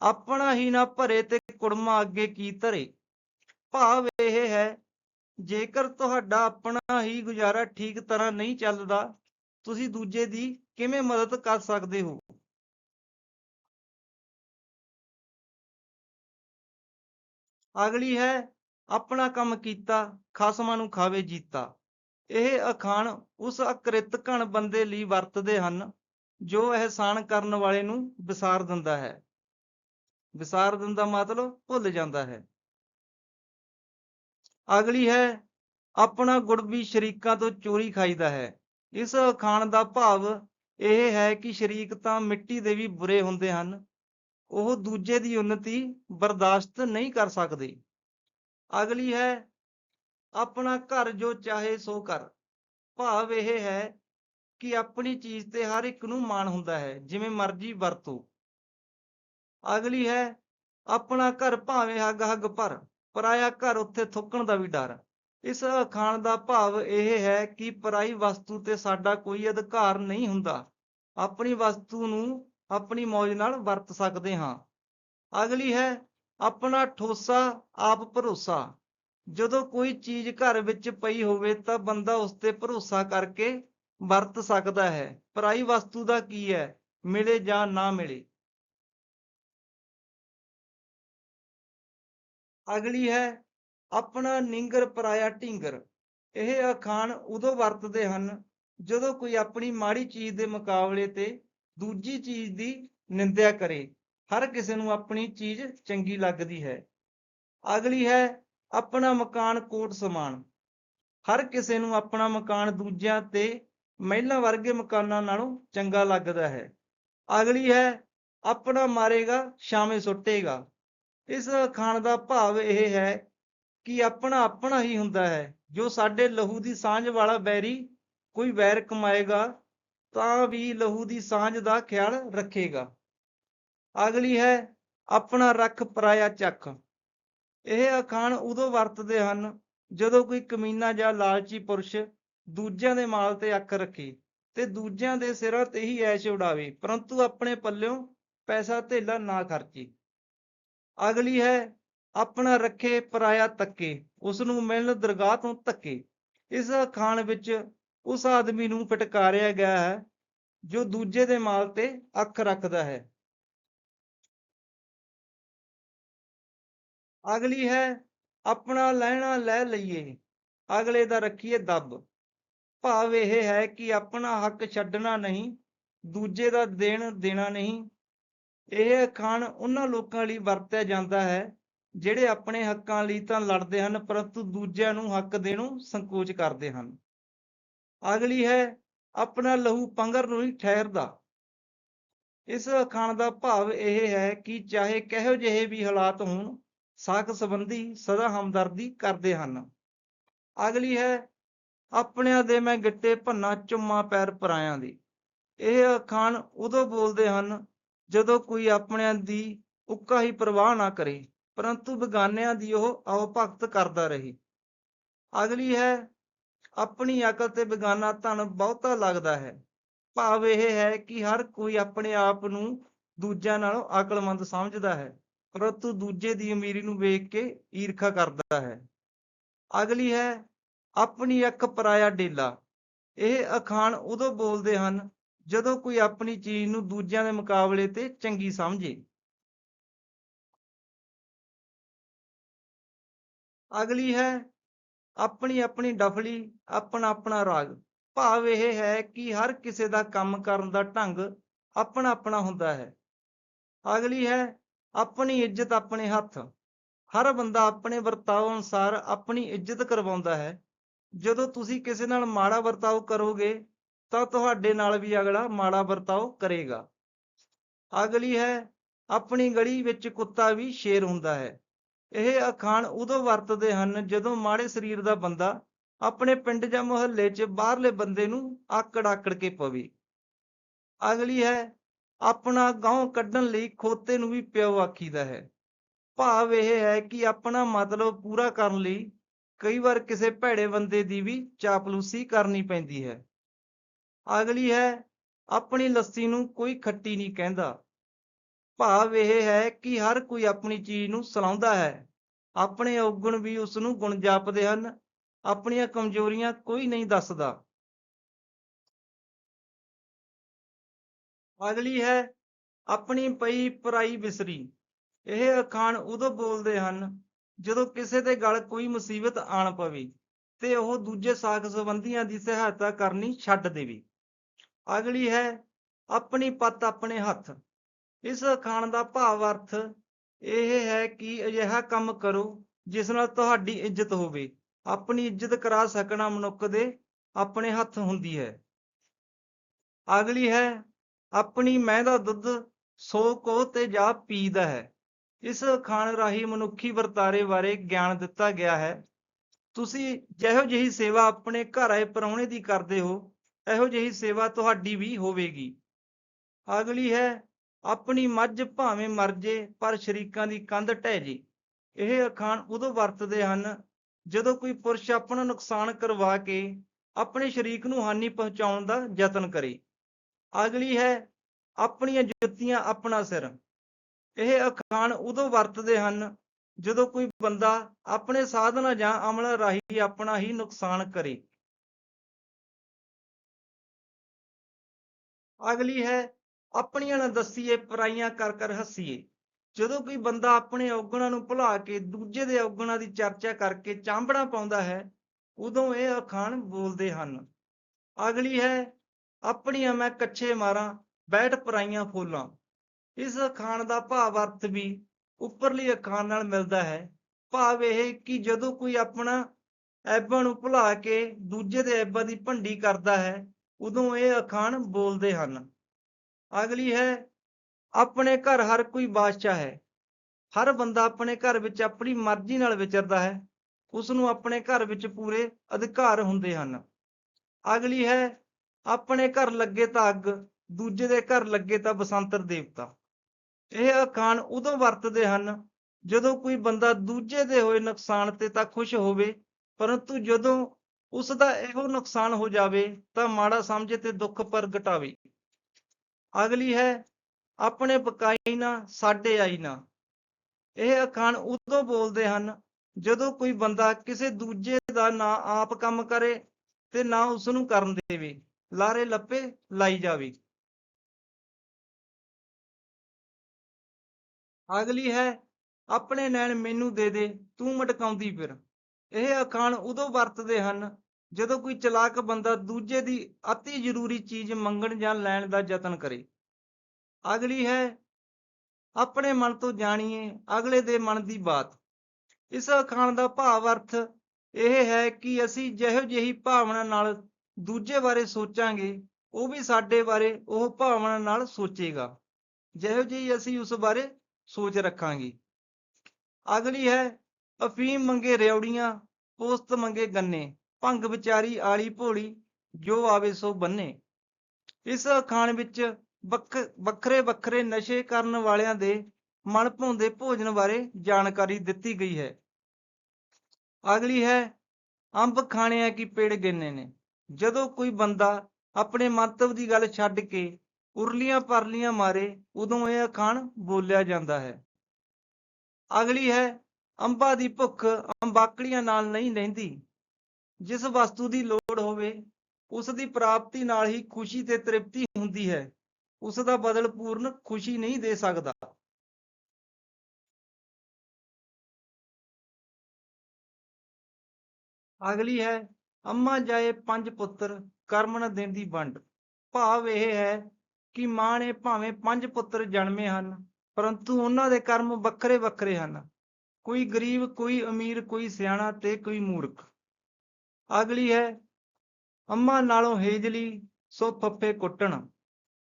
ਆਪਣਾ ਹੀ ਨਾ ਭਰੇ ਤੇ ਕੁੜਮਾ ਅੱਗੇ ਕੀ ਧਰੇ। ਭਾਵ ਇਹ ਹੈ, ਜੇਕਰ ਤੁਹਾਡਾ ਆਪਣਾ ਹੀ ਗੁਜ਼ਾਰਾ ਠੀਕ ਤਰ੍ਹਾਂ ਨਹੀਂ ਚੱਲਦਾ, ਤੁਸੀਂ ਦੂਜੇ ਦੀ ਕਿਵੇਂ ਮਦਦ ਕਰ ਸਕਦੇ ਹੋ? ਅਗਲੀ ਹੈ, ਆਪਣਾ ਕੰਮ ਕੀਤਾ, ਖਸਮਾਂ ਨੂੰ ਖਾਵੇ ਜੀਤਾ। ਇਹ ਅਖਾਣ ਉਸ ਅਕ੍ਰਿਤ ਘਣ ਬੰਦੇ ਲਈ ਵਰਤਦੇ ਹਨ, ਜੋ ਅਹਿਸਾਨ ਕਰਨ ਵਾਲੇ ਨੂੰ ਵਿਸਾਰ ਦਿੰਦਾ ਹੈ। ਵਿਸਾਰ ਦਿੰਦਾ ਮਤਲਬ ਭੁੱਲ ਜਾਂਦਾ ਹੈ। ਅਗਲੀ ਹੈ, ਆਪਣਾ ਗੁੜ ਵੀ ਸ਼ਰੀਕਾਂ ਤੋਂ ਚੋਰੀ ਖਾਈਦਾ ਹੈ। ਇਸ ਅਖਾਣ ਦਾ ਭਾਵ ਇਹ ਹੈ ਕਿ ਸ਼ਰੀਕ ਤਾਂ ਮਿੱਟੀ ਦੇ ਵੀ ਬੁਰੇ ਹੁੰਦੇ ਹਨ ਉਹ ਦੂਜੇ ਦੀ ਉન્નਤੀ ਬਰਦਾਸ਼ਤ ਨਹੀਂ ਕਰ ਸਕਦੇ। ਅਗਲੀ ਹੈ, ਆਪਣਾ ਘਰ ਜੋ ਚਾਹੇ ਸੋ ਕਰ। ਭਾਵ ਇਹ ਹੈ ਕਿ ਆਪਣੀ ਚੀਜ਼ ਤੇ ਹਰ ਇੱਕ ਨੂੰ ਮਾਣ ਹੁੰਦਾ ਹੈ, ਜਿਵੇਂ ਮਰਜ਼ੀ ਵਰਤੋ। ਅਗਲੀ ਹੈ, ਆਪਣਾ ਘਰ ਭਾਵੇਂ ਹੱਗ ਹੱਗ ਭਰ ਪਰਾਇਆ ਘਰ ਉੱਥੇ ਥੁੱਕਣ ਦਾ ਵੀ ਡਰ। ਇਸ ਅਖਾਣ ਦਾ ਭਾਵ ਇਹ ਹੈ ਕਿ ਪਰਾਈ ਵਸਤੂ ਤੇ ਸਾਡਾ ਕੋਈ ਅਧਿਕਾਰ ਨਹੀਂ ਹੁੰਦਾ। ਆਪਣੀ ਵਸਤੂ ਨੂੰ ਆਪਣੀ ਮੌਜ ਨਾਲ ਵਰਤ ਸਕਦੇ ਹਾਂ। ਅਗਲੀ ਹੈ ਆਪਣਾ ਠੋਸਾ, ਆਪ ਭਰੋਸਾ। ਜਦੋਂ ਕੋਈ ਚੀਜ਼ ਘਰ ਵਿੱਚ ਪਈ ਹੋਵੇ ਤਾਂ ਬੰਦਾ ਉਸ ਤੇ ਭਰੋਸਾ ਕਰਕੇ ਵਰਤ ਸਕਦਾ ਹੈ। ਪਰਾਈ ਵਸਤੂ ਦਾ ਕੀ ਹੈ? ਮਿਲੇ ਜਾਂ ਨਾ ਮਿਲੇ? ਅਗਲੀ ਹੈ ਆਪਣਾ ਨਿੰਗਰ ਪਰਾਇਆ ਢਿੰਗਰ। ਇਹ ਅਖਾਣ ਉਦੋਂ ਵਰਤਦੇ ਹਨ ਜਦੋਂ ਕੋਈ ਆਪਣੀ ਮਾੜੀ ਚੀਜ਼ ਦੇ ਮੁਕਾਬਲੇ ਤੇ ਦੂਜੀ ਚੀਜ਼ ਦੀ ਨਿੰਦਿਆ ਕਰੇ, ਹਰ ਕਿਸੇ ਨੂੰ ਆਪਣੀ ਚੀਜ਼ ਚੰਗੀ ਲੱਗਦੀ ਹੈ। ਅਗਲੀ ਹੈ ਆਪਣਾ ਮਕਾਨ ਕੋਟ ਸਮਾਨ। ਹਰ ਕਿਸੇ ਨੂੰ ਆਪਣਾ ਮਕਾਨ ਦੂਜਿਆਂ ਤੇ ਮਹਿਲਾਂ ਵਰਗੇ ਮਕਾਨਾਂ ਨਾਲੋਂ ਚੰਗਾ ਲੱਗਦਾ ਹੈ। ਅਗਲੀ ਹੈ ਆਪਣਾ ਮਾਰੇਗਾ ਸ਼ਾਮੇ ਸੁੱਟੇਗਾ। ਇਸ ਅਖਾਣ ਦਾ ਭਾਵ ਇਹ ਹੈ ਕਿ ਆਪਣਾ ਆਪਣਾ ਹੀ ਹੁੰਦਾ ਹੈ। ਜੋ ਸਾਡੇ ਲਹੂ ਦੀ ਸਾਂਝ ਵਾਲਾ ਬੈਰੀ ਕੋਈ ਵੈਰ ਕਮਾਏਗਾ ਤਾਂ ਵੀ ਲਹੂ ਦੀ ਸਾਂਝ ਦਾ ਖਿਆਲ ਰੱਖੇਗਾ। ਅਗਲੀ ਹੈ, ਆਪਣਾ ਰੱਖ ਪਰਾਇਆ ਚੱਖ ਇਹ ਅਖਾਣ ਉਦੋਂ ਵਰਤਦੇ ਹਨ, ਜਦੋਂ ਕੋਈ ਕਮੀਨਾ ਜਾਂ ਲਾਲਚੀ ਪੁਰਸ਼ ਦੂਜਿਆਂ ਦੇ ਮਾਲ ਤੇ ਅੱਖ ਰੱਖੇ ਤੇ ਦੂਜਿਆਂ ਦੇ ਸਿਰਾਂ ਤੇ ਹੀ ਐਸ਼ ਉਡਾਵੇ, ਪਰੰਤੂ ਆਪਣੇ ਪੱਲਿਓਂ ਪੈਸਾ ਧੇਲਾ ਨਾ ਖਰਚੇ। ਅਗਲੀ ਹੈ, ਆਪਣਾ ਰੱਖੇ ਪਰਾਇਆ ਤੱਕੇ ਉਸ ਨੂੰ ਮਿਲਣ ਦਰਗਾਹ ਤੋਂ ਧੱਕੇ। ਇਸ ਅਖਾਣ ਵਿੱਚ ਉਸ ਆਦਮੀ ਨੂੰ ਫਟਕਾਰਿਆ ਗਿਆ ਹੈ, ਜੋ ਦੂਜੇ ਦੇ ਮਾਲ ਤੇ ਅੱਖ ਰੱਖਦਾ ਹੈ। ਅਗਲੀ ਹੈ, ਆਪਣਾ ਲੈਣਾ ਲੈ ਲਈਏ, ਅਗਲੇ ਦਾ ਰੱਖੀਏ ਦੱਬ। ਭਾਵ ਇਹ ਹੈ ਕਿ ਆਪਣਾ ਹੱਕ ਛੱਡਣਾ ਨਹੀਂ, ਦੂਜੇ ਦਾ ਦੇਣ ਦੇਣਾ ਨਹੀਂ। ਇਹ ਅਖਾਣ ਉਹਨਾਂ ਲੋਕਾਂ ਲਈ ਵਰਤਿਆ ਜਾਂਦਾ ਹੈ, ਜਿਹੜੇ ਆਪਣੇ ਹੱਕਾਂ ਲਈ ਤਾਂ ਲੜਦੇ ਹਨ, ਪਰੰਤੂ ਦੂਜਿਆਂ ਨੂੰ ਹੱਕ ਦੇਣੋਂ ਸੰਕੋਚ ਕਰਦੇ ਹਨ। ਅਗਲੀ ਹੈ ਆਪਣਾ ਲਹੂ ਪੰਗਰ ਨੂੰ ਹੀ ਠਹਿਰਦਾ। ਇਸ ਅਖਾਣ ਦਾ ਭਾਵ ਇਹ ਹੈ ਕਿ ਚਾਹੇ ਕਿਹੋ ਜਿਹੇ ਵੀ ਹਾਲਾਤ ਹੋਣ ਸਾਖ ਸੰਬੰਧੀ ਸਦਾ ਹਮਦਰਦੀ ਕਰਦੇ ਹਨ। ਅਗਲੀ ਹੈ, ਆਪਣਿਆਂ ਦੇ ਮੈਂ ਗਿੱਟੇ ਭੰਨਾ ਚੁੰਮਾ ਪੈਰ ਪਰਾਇਆਂ ਦੀ। ਇਹ ਅਖਾਣ ਉਦੋਂ ਬੋਲਦੇ ਹਨ ਜਦੋਂ ਕੋਈ ਆਪਣਿਆਂ ਦੀ ਉੱਕਾ ਹੀ ਪਰਵਾਹ ਨਾ ਕਰੇ, ਪਰੰਤੂ ਬਗਾਨਿਆਂ ਦੀ ਉਹ ਆਓ ਭਗਤ ਕਰਦਾ ਰਹੇ। ਅਗਲੀ ਹੈ ਆਪਣੀ ਅਕਲ ਤੇ ਬੇਗਾਨਾ ਧਨ ਬਹੁਤਾ ਲੱਗਦਾ ਹੈ। ਭਾਵ ਇਹ ਹੈ ਕਿ ਹਰ ਕੋਈ ਆਪਣੇ ਆਪ ਨੂੰ ਦੂਜਿਆਂ ਨਾਲੋਂ ਅਕਲਮੰਦ ਸਮਝਦਾ ਹੈ, ਪਰੰਤੂ ਦੂਜੇ ਦੀ ਅਮੀਰੀ ਨੂੰ ਵੇਖ ਕੇ ਈਰਖਾ ਕਰਦਾ ਹੈ। ਅਗਲੀ ਹੈ, ਆਪਣੀ ਅੱਖ ਪਰਾਇਆ ਡੇਲਾ। ਇਹ ਅਖਾਣ ਉਦੋਂ ਬੋਲਦੇ ਹਨ ਜਦੋਂ ਕੋਈ ਆਪਣੀ ਚੀਜ਼ ਨੂੰ ਦੂਜਿਆਂ ਦੇ ਮੁਕਾਬਲੇ ਤੇ ਚੰਗੀ ਸਮਝੇ। ਅਗਲੀ ਹੈ ਆਪਣੀ ਆਪਣੀ ਡਫਲੀ, ਆਪਣਾ ਆਪਣਾ ਰਾਗ। ਭਾਵ ਇਹ ਹੈ ਕਿ ਹਰ ਕਿਸੇ ਦਾ ਕੰਮ ਕਰਨ ਦਾ ਢੰਗ ਆਪਣਾ ਆਪਣਾ ਹੁੰਦਾ ਹੈ। ਅਗਲੀ ਹੈ, ਆਪਣੀ ਇੱਜ਼ਤ ਆਪਣੇ ਹੱਥ। ਹਰ ਬੰਦਾ ਆਪਣੇ ਵਰਤਾਓ ਅਨੁਸਾਰ ਆਪਣੀ ਇੱਜ਼ਤ ਕਰਵਾਉਂਦਾ ਹੈ। ਜਦੋਂ ਤੁਸੀਂ ਕਿਸੇ ਨਾਲ ਮਾੜਾ ਵਰਤਾਓ ਕਰੋਗੇ, ਤਾਂ ਤੁਹਾਡੇ ਨਾਲ ਵੀ ਅਗਲਾ ਮਾੜਾ ਵਰਤਾਓ ਕਰੇਗਾ। ਅਗਲੀ ਹੈ, ਆਪਣੀ ਗਲੀ ਵਿੱਚ ਕੁੱਤਾ ਵੀ ਸ਼ੇਰ ਹੁੰਦਾ ਹੈ। ਇਹ ਅਖਾਣ ਉਦੋਂ ਵਰਤਦੇ ਹਨ ਜਦੋਂ ਮਾੜੇ ਸਰੀਰ ਦਾ ਬੰਦਾ ਆਪਣੇ ਪਿੰਡ ਜਾਂ ਮੁਹੱਲੇ 'ਚ ਬਾਹਰਲੇ ਬੰਦੇ ਨੂੰ ਆਕੜ ਆਕੜ ਕੇ ਪਵੇ। ਅਗਲੀ ਹੈ, ਆਪਣਾ ਗਾਉਂ ਕੱਢਣ ਲਈ ਖੋਤੇ ਨੂੰ ਵੀ ਪਿਓ ਆਖੀਦਾ ਹੈ। ਭਾਵ ਇਹ ਹੈ ਕਿ ਆਪਣਾ ਮਤਲਬ ਪੂਰਾ ਕਰਨ ਲਈ ਕਈ ਵਾਰ ਕਿਸੇ ਭੈੜੇ ਬੰਦੇ ਦੀ ਵੀ ਚਾਪਲੂਸੀ ਕਰਨੀ ਪੈਂਦੀ ਹੈ। ਅਗਲੀ ਹੈ, ਆਪਣੀ ਲੱਸੀ ਨੂੰ ਕੋਈ ਖੱਟੀ ਨਹੀਂ ਕਹਿੰਦਾ। ਭਾਵ ਇਹ ਹੈ ਕਿ ਹਰ ਕੋਈ ਆਪਣੀ ਚੀਜ਼ ਨੂੰ ਸਲਾਉਂਦਾ ਹੈ। ਆਪਣੇ ਔਗਣ ਵੀ ਉਸ ਨੂੰ ਗੁਣ ਜਾਪਦੇ ਹਨ, ਆਪਣੀਆਂ ਕਮਜ਼ੋਰੀਆਂ ਕੋਈ ਨਹੀਂ ਦੱਸਦਾ। ਅਗਲੀ ਹੈ, ਆਪਣੀ ਪਈ ਪਰਾਈ ਬਿਸਰੀ। ਇਹ ਅਖਾਣ ਉਦੋਂ ਬੋਲਦੇ ਹਨ, ਜਦੋਂ ਕਿਸੇ ਦੇ ਗਲ ਕੋਈ ਮੁਸੀਬਤ ਆਣ ਪਵੇ ਤੇ ਉਹ ਦੂਜੇ ਸਾਕ ਸੰਬੰਧੀਆਂ ਦੀ ਸਹਾਇਤਾ ਕਰਨੀ ਛੱਡ ਦੇਵੇ। ਅਗਲੀ ਹੈ, ਆਪਣੀ ਪੱਤ ਆਪਣੇ ਹੱਥ। ਇਸ ਅਖਾਣ ਦਾ ਭਾਵ ਅਰਥ ਇਹ ਹੈ ਕਿ ਅਜਿਹਾ ਕੰਮ ਕਰੋ ਜਿਸ ਨਾਲ ਤੁਹਾਡੀ ਇੱਜ਼ਤ ਹੋਵੇ। ਆਪਣੀ ਇੱਜ਼ਤ ਕਰਾ ਸਕਣਾ ਮਨੁੱਖ ਦੇ ਆਪਣੇ ਹੱਥ ਹੁੰਦੀ ਹੈ। ਅਗਲੀ ਹੈ, ਆਪਣੀ ਮਹਿ ਦਾ ਦੁੱਧ ਸੋ ਕੋ ਤੇ ਜਾ ਪੀਦਾ ਹੈ। ਇਸ ਅਖਾਣ ਰਾਹੀਂ ਮਨੁੱਖੀ ਵਰਤਾਰੇ ਬਾਰੇ ਗਿਆਨ ਦਿੱਤਾ ਗਿਆ ਹੈ। ਤੁਸੀਂ ਜਿਹੋ ਜਿਹੀ ਸੇਵਾ ਆਪਣੇ ਘਰ ਆਏ ਪਰੌਣੇ ਦੀ ਕਰਦੇ ਹੋ, ਇਹੋ ਜਿਹੀ ਸੇਵਾ ਤੁਹਾਡੀ ਵੀ ਹੋਵੇਗੀ। ਅਗਲੀ ਹੈ ਆਪਣੀ ਮੱਝ ਭਾਵੇਂ ਮਰ ਜੇ, ਪਰ ਸ਼ਰੀਕਾਂ ਦੀ ਕੰਧ ਢਹਿ ਜੇ। ਇਹ ਅਖਾਣ ਉਦੋਂ ਵਰਤਦੇ ਹਨ, ਜਦੋਂ ਕੋਈ ਪੁਰਸ਼ ਆਪਣਾ ਨੁਕਸਾਨ ਕਰਵਾ ਕੇ ਆਪਣੇ ਸ਼ਰੀਕ ਨੂੰ ਹਾਨੀ ਪਹੁੰਚਾਉਣ ਦਾ ਯਤਨ ਕਰੇ। ਅਗਲੀ ਹੈ, ਆਪਣੀਆਂ ਜੁੱਤੀਆਂ ਆਪਣਾ ਸਿਰ। ਇਹ ਅਖਾਣ ਉਦੋਂ ਵਰਤਦੇ ਹਨ, ਜਦੋਂ ਕੋਈ ਬੰਦਾ ਆਪਣੇ ਸਾਧਨਾ ਜਾਂ ਅਮਲ ਰਾਹੀਂ ਆਪਣਾ ਹੀ ਨੁਕਸਾਨ ਕਰੇ। ਅਗਲੀ ਹੈ ਆਪਣੀਆਂ ਨਾ ਦੱਸੀਏ, ਪਰਾਈਆਂ ਕਰ ਕਰ ਹੱਸੀਏ। ਜਦੋਂ ਕੋਈ ਬੰਦਾ ਆਪਣੇ ਔਗਣਾਂ ਨੂੰ ਭੁਲਾ ਕੇ ਦੂਜੇ ਦੇ ਔਗਣਾਂ ਦੀ ਚਰਚਾ ਕਰਕੇ ਚਾਂਬੜਾ ਪਾਉਂਦਾ ਹੈ, ਉਦੋਂ ਇਹ ਅਖਾਣ ਬੋਲਦੇ ਹਨ। ਅਗਲੀ ਹੈ, ਆਪਣੀਆਂ ਮੈਂ ਕੱਛੇ ਮਾਰਾਂ, ਬੈਠ ਪਰਾਈਆਂ ਫੋਲਾਂ। ਇਸ ਅਖਾਣ ਦਾ ਭਾਵ ਅਰਥ ਵੀ ਉੱਪਰਲੀ ਅਖਾਣ ਨਾਲ ਮਿਲਦਾ ਹੈ। ਭਾਵ ਇਹ ਕਿ ਜਦੋਂ ਕੋਈ ਆਪਣਾ ਐਬਾਂ ਨੂੰ ਭੁਲਾ ਕੇ ਦੂਜੇ ਦੇ ਐਬਾਂ ਦੀ ਭੰਡੀ ਕਰਦਾ ਹੈ, ਉਦੋਂ ਇਹ ਅਖਾਣ ਬੋਲਦੇ ਹਨ। ਅਗਲੀ ਹੈ, ਆਪਣੇ ਘਰ ਹਰ ਕੋਈ ਬਾਦਸ਼ਾਹ ਹੈ। ਹਰ ਬੰਦਾ ਆਪਣੇ ਘਰ ਵਿੱਚ ਆਪਣੀ ਮਰਜ਼ੀ ਨਾਲ ਵਿਚਰਦਾ ਹੈ। ਉਸ ਨੂੰ ਆਪਣੇ ਘਰ ਵਿੱਚ ਪੂਰੇ ਅਧਿਕਾਰ ਹੁੰਦੇ ਹਨ। ਅਗਲੀ ਹੈ, ਆਪਣੇ ਘਰ ਲੱਗੇ ਤਾਂ ਅੱਗ, ਦੂਜੇ ਦੇ ਘਰ ਲੱਗੇ ਤਾਂ ਬਸੰਤਰ ਦੇਵਤਾ। ਇਹ ਅਖਾਣ ਉਦੋਂ ਵਰਤਦੇ ਹਨ, ਜਦੋਂ ਕੋਈ ਬੰਦਾ ਦੂਜੇ ਦੇ ਹੋਏ ਨੁਕਸਾਨ ਤੇ ਤਾਂ ਖੁਸ਼ ਹੋਵੇ, ਪਰੰਤੂ ਜਦੋਂ ਉਸ ਦਾ ਇਹੋ ਨੁਕਸਾਨ ਹੋ ਜਾਵੇ, ਤਾਂ ਮਾੜਾ ਸਮਝੇ ਤੇ ਦੁੱਖ ਪ੍ਰਗਟਾਵੇ। ਅਗਲੀ ਹੈ, ਆਪਣੇ ਪਕਾਈ ਨਾ, ਸਾਡੇ ਆਈ ਨਾ। ਇਹ ਅਖਾਣ ਉਦੋਂ ਬੋਲਦੇ ਹਨ, ਜਦੋਂ ਕੋਈ ਬੰਦਾ ਕਿਸੇ ਦੂਜੇ ਦਾ ਨਾ ਆਪ ਕੰਮ ਕਰੇ ਤੇ ਨਾ ਉਸ ਨੂੰ ਕਰਨ ਦੇਵੇ, ਲਾਰੇ ਲੱਪੇ ਲਾਈ ਜਾਵੇ। ਅਗਲੀ ਹੈ, ਆਪਣੇ ਨੈਣ ਮੈਨੂੰ ਦੇ ਦੇ, ਤੂੰ ਮਟਕਾਉਂਦੀ ਫਿਰ। ਇਹ ਅਖਾਣ ਉਦੋਂ ਵਰਤਦੇ ਹਨ ਜਦੋਂ ਕੋਈ ਚਲਾਕ ਬੰਦਾ ਦੂਜੇ ਦੀ ਅਤੀ ਜ਼ਰੂਰੀ ਚੀਜ਼ ਮੰਗਣ ਜਾਂ ਲੈਣ ਦਾ ਯਤਨ ਕਰੇ। ਅਗਲੀ ਹੈ, ਆਪਣੇ ਮਨ ਤੋਂ ਜਾਣੀਏ ਅਗਲੇ ਦੇ ਮਨ ਦੀ ਬਾਤ। ਇਸ ਅਖਾਣ ਦਾ ਭਾਵ ਅਰਥ ਇਹ ਹੈ ਕਿ ਅਸੀਂ ਜਿਹੋ ਜਿਹੀ ਭਾਵਨਾ ਨਾਲ ਦੂਜੇ ਬਾਰੇ ਸੋਚਾਂਗੇ, ਉਹ ਵੀ ਸਾਡੇ ਬਾਰੇ, ਉਹ ਭਾਵਨਾ ਨਾਲ ਸੋਚੇਗਾ। ਜਿਹੋ ਜਿਹੀ ਅਸੀਂ ਉਸ ਬਾਰੇ ਸੋਚ ਰੱਖਾਂਗੇ। ਅਗਲੀ ਹੈ, ਅਫੀਮ ਮੰਗੇ ਰਿਉੜੀਆਂ ਪੋਸਤ ਮੰਗੇ ਗੰਨੇ। ਭੰਗ ਵਿਚਾਰੀ ਆਲੀ ਭੋਲੀ ਜੋ ਆਵੇ ਸੋ ਬੰਨੇ। ਇਸ ਅਖਾਣ ਵਿੱਚ ਵੱਖ, ਵੱਖਰੇ ਵੱਖਰੇ ਨਸ਼ੇ ਕਰਨ ਵਾਲਿਆਂ ਦੇ ਮਨ ਭਾਉਂਦੇ ਭੋਜਨ ਬਾਰੇ ਜਾਣਕਾਰੀ ਦਿੱਤੀ ਗਈ ਹੈ। ਅਗਲੀ ਹੈ, ਅੰਬ ਖਾਣੇ ਆ ਕਿ ਪੇੜ ਗਿਣਨੇ ਨੇ। ਜਦੋਂ ਕੋਈ ਬੰਦਾ ਆਪਣੇ ਮੰਤਵ ਦੀ ਗੱਲ ਛੱਡ ਕੇ ਉਰਲੀਆਂ ਪਰਲੀਆਂ ਮਾਰੇ, ਉਦੋਂ ਇਹ ਅਖਾਣ ਬੋਲਿਆ ਜਾਂਦਾ ਹੈ। ਅਗਲੀ ਹੈ, ਅੰਬਾਂ ਦੀ ਭੁੱਖ ਅੰਬਾਕੜੀਆਂ ਨਾਲ ਨਹੀਂ ਰਹਿੰਦੀ ਜਿਸ ਵਸਤੂ ਦੀ ਲੋੜ ਹੋਵੇ, ਉਸ ਦੀ ਪ੍ਰਾਪਤੀ ਨਾਲ ਹੀ ਖੁਸ਼ੀ ਤੇ ਤ੍ਰਿਪਤੀ ਹੁੰਦੀ ਹੈ। ਉਸ ਦਾ ਬਦਲ ਪੂਰਨ ਖੁਸ਼ੀ ਨਹੀਂ ਦੇ ਸਕਦਾ। ਅਗਲੀ ਹੈ, ਅੰਮਾ ਜਾਏ ਪੰਜ ਪੁੱਤਰ, ਕਰਮ ਨ ਦਿੰਦੀ ਵੰਡ। ਭਾਵ ਇਹ ਹੈ ਕਿ ਮਾਂ ਨੇ ਭਾਵੇਂ ਪੰਜ ਪੁੱਤਰ ਜਨਮੇ ਹਨ, ਪਰੰਤੂ ਉਹਨਾਂ ਦੇ ਕਰਮ ਵੱਖਰੇ ਵੱਖਰੇ ਹਨ। ਕੋਈ ਗਰੀਬ, ਕੋਈ ਅਮੀਰ, ਕੋਈ ਸਿਆਣਾ ਤੇ ਕੋਈ ਮੂਰਖ। ਅਗਲੀ ਹੈ, ਅੰਮਾ ਨਾਲੋਂ ਹੇਜਲੀ ਸੋ ਫੱਫੇ ਕੁੱਟਣ।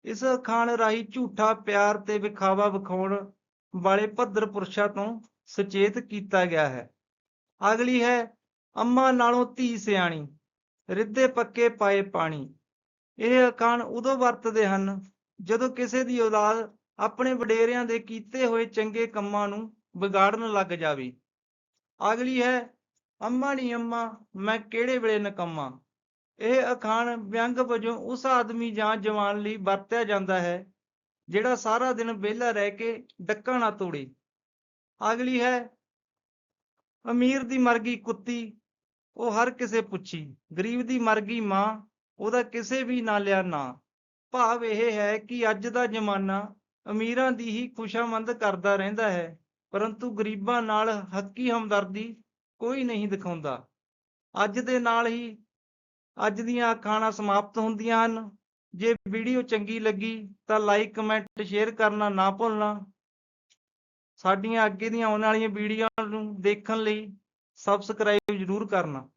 ਇਸ ਅਖਾਣ ਰਾਹੀਂ ਝੂਠਾ ਪਿਆਰ ਤੇ ਵਿਖਾਵਾ ਵਿਖਾਉਣ ਵਾਲੇ ਭੱਦਰ ਪੁਰਸ਼ਾਂ ਤੋਂ ਸੁਚੇਤ ਕੀਤਾ ਗਿਆ ਹੈ। ਅਗਲੀ ਹੈ, ਅੰਮਾ ਨਾਲੋਂ ਧੀ ਸਿਆਣੀ, ਰਿੱਧੇ ਪੱਕੇ ਪਾਏ ਪਾਣੀ। ਇਹ ਅਖਾਣ ਉਦੋਂ ਵਰਤਦੇ ਹਨ ਜਦੋਂ ਕਿਸੇ ਦੀ ਔਲਾਦ ਆਪਣੇ ਵਡੇਰਿਆਂ ਦੇ ਕੀਤੇ ਹੋਏ ਚੰਗੇ ਕੰਮਾਂ ਨੂੰ ਵਿਗਾੜਨ ਲੱਗ ਜਾਵੇ। ਅਗਲੀ ਹੈ ਅੰਮਾ ਨੀ ਅੰਮਾ, ਮੈਂ ਕਿਹੜੇ ਵੇਲੇ ਨਕੰਮਾ? ਇਹ ਅਖਾਣ ਵਿਅੰਗ ਵਜੋਂ ਉਸ ਆਦਮੀ ਜਾਂ ਜਵਾਨ ਲਈ ਵਰਤਿਆ ਜਾਂਦਾ ਹੈ, ਜਿਹੜਾ ਸਾਰਾ ਦਿਨ ਵਿਹਲਾ ਰਹਿ ਕੇ ਡੱਕਾ ਨਾ ਤੋੜੇ। ਅਗਲੀ ਹੈ, ਅਮੀਰ ਦੀ ਮਰਗੀ ਕੁੱਤੀ, ਉਹ ਹਰ ਕਿਸੇ ਪੁੱਛੀ। ਗਰੀਬ ਦੀ ਮਰਗੀ ਮਾਂ, ਉਹਦਾ ਕਿਸੇ ਵੀ ਨਾ ਲਿਆ ਨਾ। ਭਾਵ ਇਹ ਹੈ ਕਿ ਅੱਜ ਦਾ ਜ਼ਮਾਨਾ ਅਮੀਰਾਂ ਦੀ ਹੀ ਖੁਸ਼ਾਮੰਦ ਕਰਦਾ ਰਹਿੰਦਾ ਹੈ, ਪਰੰਤੂ ਗਰੀਬਾਂ ਨਾਲ ਹੱਕੀ ਹਮਦਰਦੀ ਕੋਈ ਨਹੀਂ ਦਿਖਾਉਂਦਾ। ਅੱਜ ਦੇ ਨਾਲ ਹੀ ਅੱਜ ਦੀਆਂ ਅਖਾਣਾਂ ਸਮਾਪਤ ਹੁੰਦੀਆਂ ਹਨ। ਜੇ ਵੀਡੀਓ ਚੰਗੀ ਲੱਗੀ ਤਾਂ ਲਾਈਕ ਕਮੈਂਟ ਸ਼ੇਅਰ ਕਰਨਾ ਨਾ ਭੁੱਲਣਾ। ਸਾਡੀਆਂ ਅੱਗੇ ਦੀਆਂ ਆਉਣ ਵਾਲੀਆਂ ਵੀਡੀਓ ਨੂੰ ਦੇਖਣ ਲਈ ਸਬਸਕ੍ਰਾਈਬ ਜ਼ਰੂਰ ਕਰਨਾ।